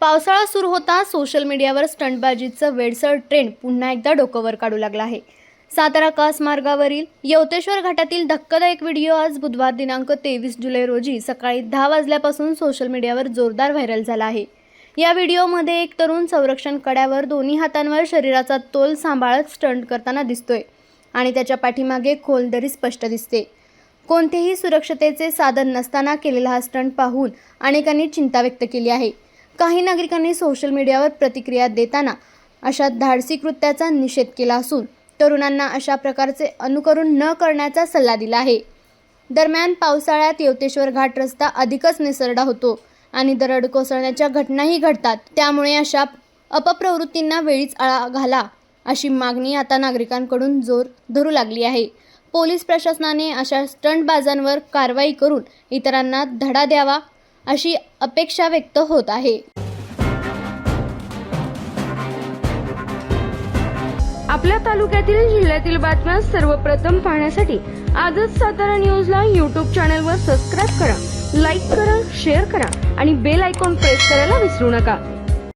पावसाळा सुरू होता सोशल मीडियावर स्टंटबाजीचं वेडसर ट्रेंड पुन्हा एकदा डोकंवर काढू लागला आहे. सातारा कास मार्गावरील यवतेश्वर घाटातील धक्कादायक व्हिडिओ आज बुधवार दिनांक तेवीस जुलै रोजी सकाळी दहा वाजल्यापासून सोशल मीडियावर जोरदार व्हायरल झाला आहे. या व्हिडिओमध्ये एक तरुण संरक्षण कड्यावर दोन्ही हातांवर शरीराचा तोल सांभाळत स्टंट करताना दिसतोय आणि त्याच्या पाठीमागे खोल दरी स्पष्ट दिसते. कोणतेही सुरक्षतेचे साधन नसताना केलेला हा स्टंट पाहून अनेकांनी चिंता व्यक्त केली आहे. काही नागरिकांनी सोशल मीडियावर प्रतिक्रिया देताना अशा धाडसी कृत्याचा निषेध केला असून तरुणांना अशा प्रकारचे अनुकरण न करण्याचा सल्ला दिला आहे. दरम्यान पावसाळ्यात येवतेश्वर घाट रस्ता अधिकच निसरडा होतो आणि दरड कोसळण्याच्या घटनाही घडतात. त्यामुळे अशा अपप्रवृत्तींना वेळीच आळा घाला अशी मागणी आता नागरिकांकडून जोर धरू लागली आहे. पोलीस प्रशासनाने अशा स्टंटबाजांवर कारवाई करून इतरांना धडा द्यावा अशी अपेक्षा व्यक्त होत आहे. आपल्या तालुक्यातील जिल्ह्यातील बातम्या सर्वप्रथम पाहण्यासाठी आजच सातारा न्यूजला यूट्यूब चॅनलवर सबस्क्राईब करा लाईक करा शेअर करा आणि बेल आयकॉन प्रेस करायला विसरू नका.